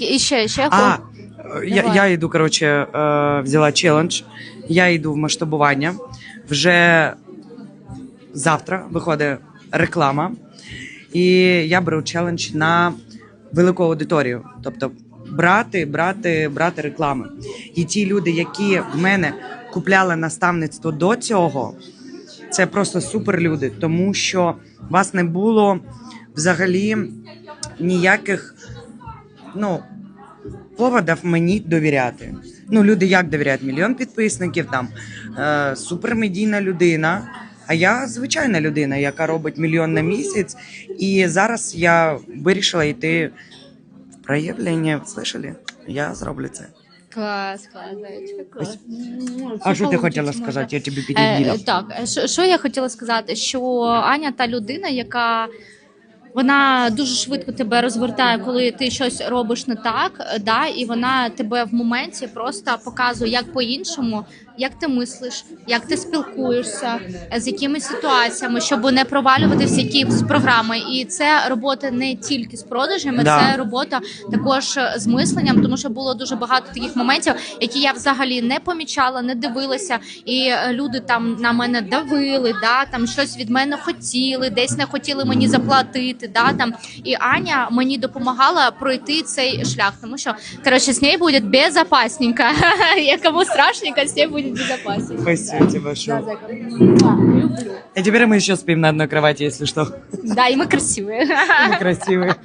І ще, ще А, е, я, я йду, коротше, е, взяла челендж. Я йду в масштабування. Вже завтра виходить реклама. І я беру челендж на велику аудиторію. Тобто брати, брати, брати реклами. І ті люди, які в мене купляли наставництво до цього, це просто супер люди, тому що вас не було взагалі ніяких ну, поводів мені довіряти. Ну, люди як довіряють? Мільйон підписників, там е, супермедійна людина. А я звичайна людина, яка робить мільйон на місяць. І зараз я вирішила йти в проявлення. Слышали? Я зроблю це. Клас, клас, зайчка, клас. А що ти хотіла сказати? Я тобі Е, так, е, що, що я хотіла сказати? Що Аня та людина, яка вона дуже швидко тебе розвертає, коли ти щось робиш не так, е, да, і вона тебе в моменті просто показує, як по-іншому, як ти мислиш, як ти спілкуєшся, з якими ситуаціями, щоб не провалюватися якісь програми. І це робота не тільки з продажами, Да. це робота також з мисленням, тому що було дуже багато таких моментів, які я взагалі не помічала, не дивилася, і е, люди там на мене давили, да там щось від мене хотіли, десь не хотіли мені заплатити. Да там і Аня мені допомагала пройти цей шлях, тому що коротше, з нею буде безопасненько. Я кому страшненько, з нею буде безопасненько. Спасибо тебе, Да, що. зайка. Муа, Люблю. И теперь мы еще спим на одной кровати, если что. Да, і ми красиві. Мы красивые.